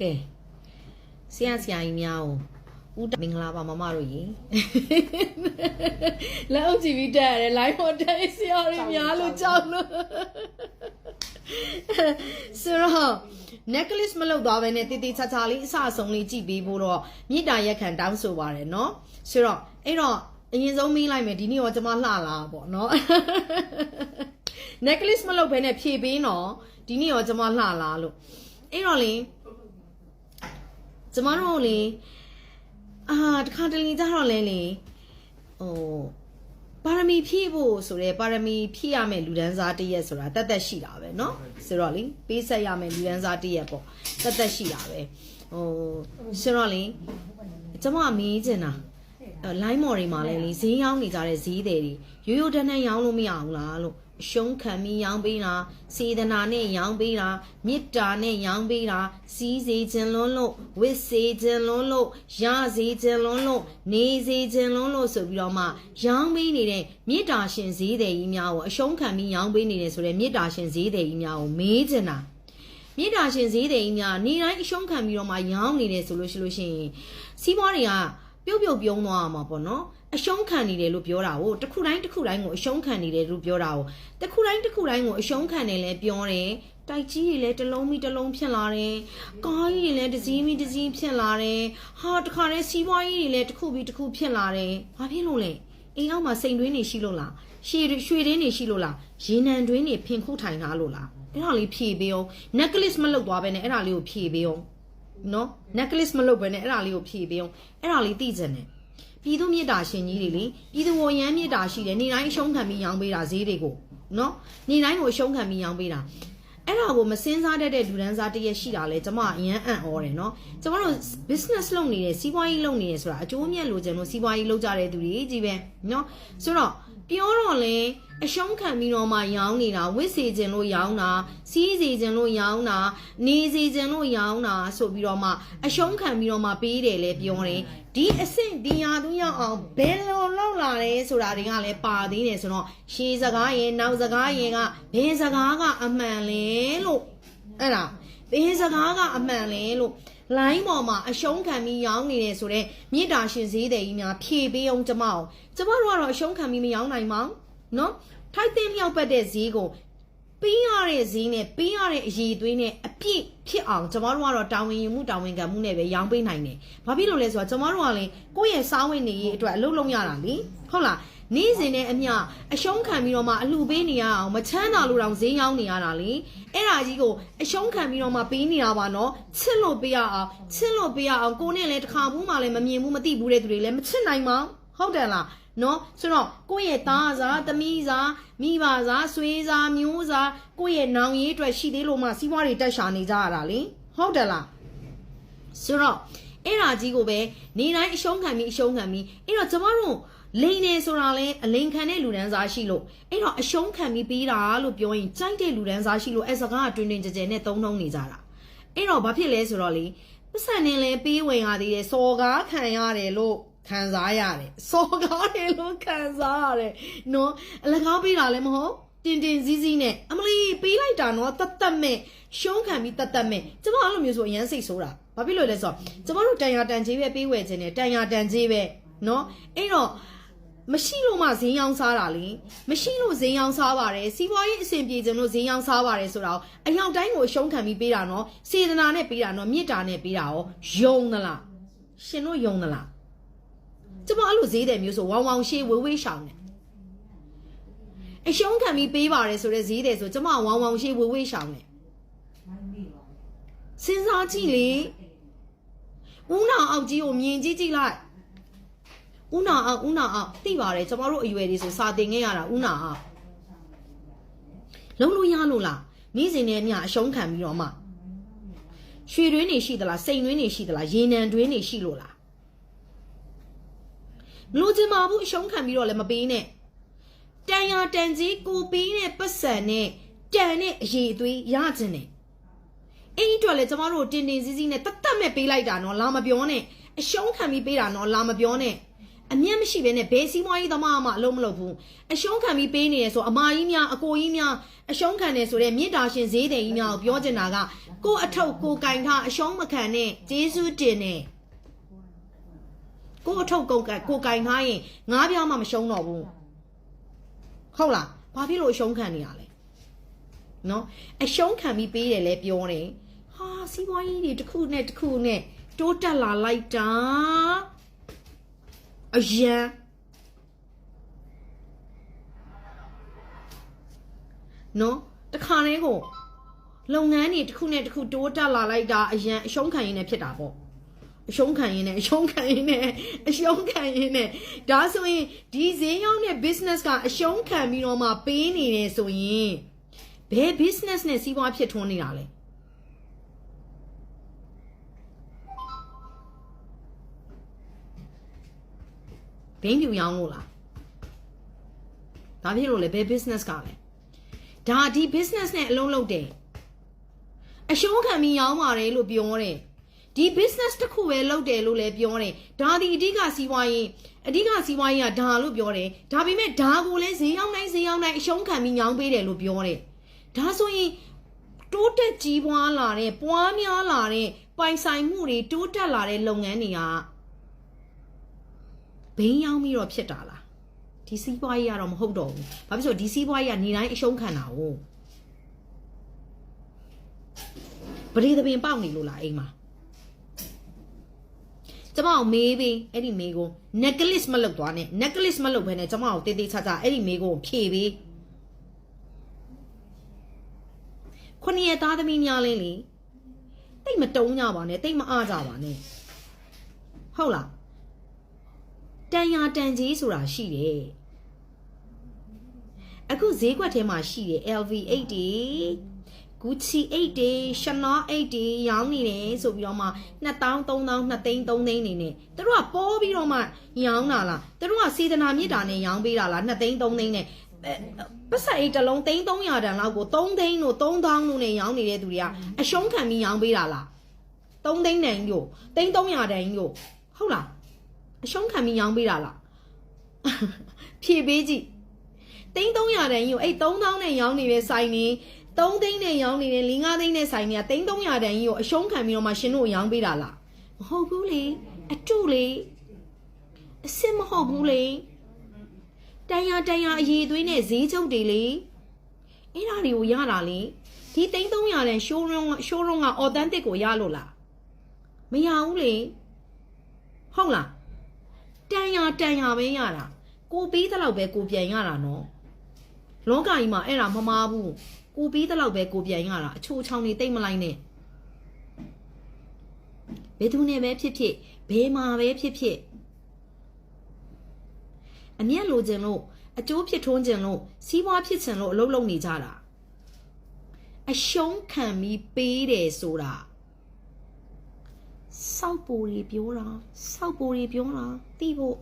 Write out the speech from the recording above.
ကဲဆရာဆရာကြီးများကိုဦးတမင်္ဂလာပါမမတို့ရေလက်အုပ်ကြည့်ပြီးတက်ရတယ် live ပေါ်တက်ဆရာတွေများလို့ကြောက်လို့ဆိုတော့ necklace မလုပ်သွားဘဲနဲ့တီတီချာချာလေးအဆအဆုံးလေးကြည့်ပေးဖို့တော့မြစ်တာရက်ခံတောင်းဆိုပါတယ်เนาะဆိုတော့အဲ့တော့အရင်ဆုံးမင်းလိုက်မယ်ဒီနေ့တော့ကျွန်မလှလာပေါ့เนาะ necklace မလုပ်ဘဲနဲ့ဖြည့်ပေးနော်ဒီနေ့တော့ကျွန်မလှလာလို့အဲ့တော့လေ ကျမတို့လေအာတခါတလေကြတော့လဲလေဟိုပါရမီဖြည့်ဖို့ဆိုရဲပါရမီဖြည့်ရမယ်လူဒန်းစားတစ်ရက်ဆိုတာတတ်တတ်ရှိတာပဲเนาะဆိုတော့လေပေးဆက်ရမယ်လူဒန်းစားတစ်ရက်ပေါ့တတ်တတ်ရှိတာပဲဟိုဆိုတော့လေကျမမေးချင်တာလိုင်းမော်တွေမှာလည်းလေဈေးရောက်နေကြတဲ့ဈေးတွေရိုးရိုးတန်းတန်းရောင်းလို့မရအောင်လားလို့အ ရှုံးခံပြီးရောင်းပေးတာစေတနာနဲ့ရောင်းပေးတာမေတ္တာနဲ့ရောင်းပေးတာစီးစေခြင်းလွန်းလို့ဝစ်စေခြင်းလွန်းလို့ရစေခြင်းလွန်းလို့နေစေခြင်းလွန်းလို့ဆိုပြီးတော့မှရောင်းပေးနေတဲ့မေတ္တာရှင်ဈေးတယ်ကြီးများကိုအရှုံးခံပြီးရောင်းပေးနေတယ်ဆိုတဲ့မေတ္တာရှင်ဈေးတယ်ကြီးများကိုမေးချင်တာမေတ္တာရှင်ဈေးတယ်ကြီးများနေတိုင်းအရှုံးခံပြီးတော့မှရောင်းနေတယ်ဆိုလို့ရှိလို့ရှိရင်စီးပွားတွေက ပြုတ်ပြုတ်ပြုံးသွားအောင်ပါပေါ့နော်အရှုံးခံနေတယ်လို့ပြောတာကိုတစ်ခုတိုင်းတစ်ခုတိုင်းကိုအရှုံးခံနေတယ်လို့ပြောတာကိုတစ်ခုတိုင်းတစ်ခုတိုင်းကိုအရှုံးခံတယ်လဲပြောတယ်တိုက်ကြီးတွေလည်းတစ်လုံးပြီးတစ်လုံးဖြစ်လာတယ်ကားကြီးတွေလည်းတစ်စည်းပြီးတစ်စည်းဖြစ်လာတယ်ဟာတခါတည်းစီးပွားကြီးတွေလည်းတစ်ခုပြီးတစ်ခုဖြစ်လာတယ်ဘာဖြစ်လို့လဲအိမ်အောက်မှာစိန်တွင်းနေရှိလို့လားရှည်ရွှေတွင်းနေရှိလို့လားရေနံတွင်းနေဖင်ခုထိုင်ထားလို့လားအဲ့ဒါလေးဖြည့်ပေးအောင် necklace မလုပ်သွားပဲနဲ့အဲ့ဒါလေးကိုဖြည့်ပေးအောင် နော် necklace မလုပ်ပဲနဲ့အဲ့ဒါလေးကိုဖြည့်ပေးအောင်အဲ့ဒါလေးသိကြတယ်ပြည်သူမြစ်တာရှင်ကြီးတွေလေပြည်သူဝန်ရမ်းမြစ်တာရှိတယ်နေတိုင်းအရှုံးခံပြီးရောင်းပေးတာဈေးတွေကိုနော်နေတိုင်းကိုအရှုံးခံပြီးရောင်းပေးတာအဲ့ဒါကိုမစင်းစားတတ်တဲ့လူဒန်းစားတရက်ရှိတာလေကျမအရန်အံ့ဩတယ်နော်ကျမတို့ business လုပ်နေတယ်စီးပွားရေးလုပ်နေတယ်ဆိုတာအကျိုးအမြတ်လိုချင်လို့စီးပွားရေးလုပ်ကြတဲ့သူတွေကြီးပဲနော်ဆိုတော့ ပြောတော့လေအရှုံးခံပြီးတော့မှရောင်းနေတာဝစ်စေခြင်းလို့ရောင်းတာစီးစေခြင်းလို့ရောင်းတာနေစေခြင်းလို့ရောင်းတာဆိုပြီးတော့မှအရှုံးခံပြီးတော့မှပေးတယ်လေပြောတယ်ဒီအဆင့်ဒီရာသူရောက်အောင်ဘယ်လိုလောက်လာလဲဆိုတာတွေကလည်းပါသေးတယ်ဆိုတော့ရှေးစကားရင်နောက်စကားရင်ကဘယ်စကားကအမှန်လဲလို့အဲ့ဒါဘယ်စကားကအမှန်လဲလို့ လိုင်းပေါ်မှာအရှုံးခံပြီးရောင်းနေတယ်ဆိုတော့မြစ်တာရှင်ဈေးတယ်ကြီးများဖြေပေးအောင်ကျမအောင်ကျမတို့ကတော့အရှုံးခံပြီးမရောင်းနိုင်ပါဘူးနော်ထိုက်တဲ့မြောက်ပတ်တဲ့ဈေးကိုပေးရတဲ့ဈေးနဲ့ပေးရတဲ့အရေးသွေးနဲ့အပြည့်ဖြစ်အောင်ကျမတို့ကတော့တာဝန်ယူမှုတာဝန်ခံမှုနဲ့ပဲရောင်းပေးနိုင်တယ်။ဘာဖြစ်လို့လဲဆိုတော့ကျမတို့ကလည်းကိုယ့်ရဲ့စားဝင်နေရေးအတွက်အလုပ်လုပ်ရတာလေ။ဟုတ်လား။ နေ့စဉ်နဲ့အမျှအရှုံးခံပြီးတော့မှအလှပေးနေရအောင်မချမ်းသာလို့တောင်ဈေးရောင်းနေရတာလေ။အဲ့ဒါကြီးကိုအရှုံးခံပြီးတော့မှပေးနေတာပါနော်။ချစ်လို့ပေးရအောင်ချစ်လို့ပေးရအောင်ကိုနဲ့လည်းတစ်ခါဘူးမှလည်းမမြင်ဘူးမသိဘူးတဲ့သူတွေလည်းမချစ်နိုင်ပါဘူး။ဟုတ်တယ်လား။နော်ဆိုတော့ကိုယ့်ရဲ့သားစားသမီးစားမိဘစားဆွေးစားမျိုးစားကိုယ့်ရဲ့နောင်ရေးအတွက်ရှိသေးလို့မှစီးပွားတွေတက်ရှာနေကြရတာလေဟုတ်တယ်လားဆိုတော့အဲ့ဒါကြီးကိုပဲနေတိုင်းအရှုံးခံပြီးအရှုံးခံပြီးအဲ့တော့ကျမတို့ လိန်နေဆိုတာလဲအလိန်ခံတဲ့လူဒန်းစားရှိလို့အဲ့တော့အရှုံးခံပြီးပေးတာလို့ပြောရင်ကြိုက်တဲ့လူဒန်းစားရှိလို့အဲ့စကားကတွင်တွင်ကြဲကြဲနဲ့သုံးနှုံးနေကြတာအဲ့တော့ဘာဖြစ်လဲဆိုတော့လေပတ်စံနေလဲပေးဝင်ရသေးတယ်စော်ကားခံရတယ်လို့ခံစားရတယ်စော်ကားတယ်လို့ခံစားရတယ်နော်အလကားပေးတာလည်းမဟုတ်တင်တင်စည်းစည်းနဲ့အမလီပေးလိုက်တာနော်တတ်တတ်မဲ့ရှုံးခံပြီးတတ်တတ်မဲ့ကျမအဲ့လိုမျိုးဆိုအရန်စိတ်ဆိုးတာဘာဖြစ်လို့လဲဆိုတော့ကျမတို့တန်ရာတန်ကြီးပဲပေးဝယ်ခြင်းနဲ့တန်ရာတန်ကြီးပဲနော်အဲ့တော့ မရှိလို့မှဈေးရောင်းစားတာလေမရှိလို့ဈေးရောင်းစားပါတယ်စီးပွားရေးအဆင်ပြေခြင်းလို့ဈေးရောင်းစားပါတယ်ဆိုတော့အယောက်တိုင်းကိုအရှုံးခံပြီးပေးတာနော်စေတနာနဲ့ပေးတာနော်မေတ္တာနဲ့ပေးတာရောယုံသလားရှင်တို့ယုံသလားကျမအဲ့လိုဈေးတယ်မျိုးဆိုဝောင်ဝောင်ရှေးဝေးဝေးရှောင်းတယ်အရှုံးခံပြီးပေးပါတယ်ဆိုတဲ့ဈေးတယ်ဆိုကျမဝောင်ဝောင်ရှေးဝေးဝေးရှောင်းတယ်စဉ်းစားကြည့်လေဦးနာအောက်ကြီးကိုမြင်ကြည့်ကြည့်လိုက် ဦးနာအောက်ဦးနာအောက်သိပါတယ်ကျမတို့အရွယ်တွေဆိုစာသင်ခဲ့ရတာဦးနာအောက်လုံးလို့ရလို့လားမိစဉ်နဲ့အမျှအရှုံးခံပြီးတော့မှရွှေတွင်းနေရှိသလားစိန်တွင်းနေရှိသလားရေနံတွင်းနေရှိလို့လားမလို့ချင်ပါဘူးအရှုံးခံပြီးတော့လည်းမပေးနဲ့တန်ရာတန်ကြီးကိုပေးတဲ့ပတ်စံနဲ့တန်တဲ့အရေးအသွေးရခြင်းနဲ့အဲ့ဒီအတွက်လည်းကျမတို့တင်တင်စည်းစည်းနဲ့တတ်တတ်မဲ့ပေးလိုက်တာနော်လာမပြောနဲ့အရှုံးခံပြီးပေးတာနော်လာမပြောနဲ့ အမျက်မရှိဘဲနဲ့ဘယ်စီးပွားရေးသမားမှအလုံးမလုပ်ဘူးအရှုံးခံပြီးပေးနေရဆိုအမကြီးများအကိုကြီးများအရှုံးခံနေဆိုတဲ့မြေတာရှင်ဈေးတယ်ကြီးများကိုပြောချင်တာကကို့အထုပ်ကိုကင်ထားအရှုံးမခံနဲ့ဂျေစုတင်နဲ့ကို့အထုပ်ကိုကကိုကင်ထားရင်ငါးပြားမှမရှုံးတော့ဘူးဟုတ်လားဘာဖြစ်လို့အရှုံးခံနေရလဲနော်အရှုံးခံပြီးပေးတယ်လဲပြောတယ်ဟာစီးပွားရေးတွေတစ်ခုနဲ့တစ်ခုနဲ့တိုးတက်လာလိုက်တာ အရန်နော်တခါတည်းကိုလုပ်ငန်းတွေတစ်ခုနဲ့တစ်ခုတိုးတက်လာလိုက်တာအရန်အရှုံးခံရင်းနဲ့ဖြစ်တာပေါ့အရှုံးခံရင်းနဲ့အရှုံးခံရင်းနဲ့အရှုံးခံရင်းနဲ့ဒါဆိုရင်ဒီဈေးရောက်တဲ့ business ကအရှုံးခံပြီးတော့မှပေးနေတယ်ဆိုရင်ဘယ် business နဲ့စီးပွားဖြစ်ထွန်းနေတာလဲ ဘင်းပြူရောင်းလို့လားဒါဖြစ်လို့လေဘယ် business ကလဲဒါဒီ business နဲ့အလုံးလုံးတယ်အရှုံးခံပြီးရောင်းပါတယ်လို့ပြောတယ်ဒီ business တစ်ခုပဲလုပ်တယ်လို့လည်းပြောတယ်ဒါဒီအဓိကစီးပွားရေးအဓိကစီးပွားရေးကဒါလို့ပြောတယ်ဒါပေမဲ့ဒါကိုလည်းဈေးရောက်တိုင်းဈေးရောက်တိုင်းအရှုံးခံပြီးညောင်းပေးတယ်လို့ပြောတယ်ဒါဆိုရင်တိုးတက်ကြီးပွားလာတဲ့ပွားများလာတဲ့ပိုင်ဆိုင်မှုတွေတိုးတက်လာတဲ့လုပ်ငန်းတွေက ဘိန်းရောင်းပြီးတော့ဖြစ်တာလားဒီစီးပွားရေးကတော့မဟုတ်တော့ဘူးဘာဖြစ်လို့ဒီစီးပွားရေးကနေတိုင်းအရှုံးခံတာ哦ပရိသပင်ပေါက်နေလို့လားအိမ်မှာကျမကိုမေးပြီးအဲ့ဒီမေးကို necklace မလုပ်သွားနဲ့ necklace မလုပ်ဘဲနဲ့ကျမကိုတေးသေးချာချာအဲ့ဒီမေးကိုဖြည့်ပြီးခုနှစ်ရက်သားသမီးများလင်းလေတိတ်မတုံးကြပါနဲ့တိတ်မအားကြပါနဲ့ဟုတ်လား တန်ရာတန်ကြီးဆိုတာရှိတယ်အခုဈေးကွက်ထဲမှာရှိတယ် LV8 တွေ Gucci 8တွေ Chanel 8တွေရောင်းနေတယ်ဆိုပြီးတော့မှ2000 3000 2သိန်း3သိန်းနေနေသူတို့ကပေါ်ပြီးတော့မှရောင်းတာလားသူတို့ကစေတနာမြစ်တာနဲ့ရောင်းပေးတာလား2သိန်း3သိန်းနဲ့ပတ်ဆက်အိတ်တစ်လုံးသိန်း300တန်လောက်ကို3သိန်းတို့3000တို့နဲ့ရောင်းနေတဲ့သူတွေကအရှုံးခံပြီးရောင်းပေးတာလား3သိန်းတန်ညို့သိန်း300တန်ညို့ဟုတ်လား အရှုံးခံပြီးရောင်းပေးတာလားဖြည့်ပေးကြည့်သိန်း300တန်ကြီးကိုအဲ့3000နဲ့ရောင်းနေတဲ့ဆိုင်နေ3သိန်းနဲ့ရောင်းနေတဲ့5 5သိန်းနဲ့ဆိုင်နေကသိန်း300တန်ကြီးကိုအရှုံးခံပြီးတော့မှရှင်တို့ရောင်းပေးတာလားမဟုတ်ဘူးလေအတုလေအစ်စ်မဟုတ်ဘူးလေတန်ရတန်ရအရေးသွေးနဲ့ဈေးချုပ်တွေလေအဲ့ဒါတွေကိုရတာလေဒီသိန်း300တန် showroom showroom က authentic ကိုရလို့လားမရဘူးလေဟုတ်လား တန်ရတန်ရပဲရတာကိုပြီးတဲ့လောက်ပဲကိုပြန်ရတာနော်လောကကြီးမှာအဲ့ဒါမမားဘူးကိုပြီးတဲ့လောက်ပဲကိုပြန်ရတာအချိုးချောင်းနေတိတ်မလိုက်နဲ့ဘယ်သူနဲ့ပဲဖြစ်ဖြစ်ဘယ်မှာပဲဖြစ်ဖြစ်အမျက်လိုချင်လို့အကျိုးဖြစ်ထွန်းချင်လို့စီးပွားဖြစ်ချင်လို့အလုပ်လုပ်နေကြတာအရှုံးခံပြီးပေးတယ်ဆိုတာ စောက်ပူတွေပြောတာစောက်ပူတွေပြောတာသိဖို့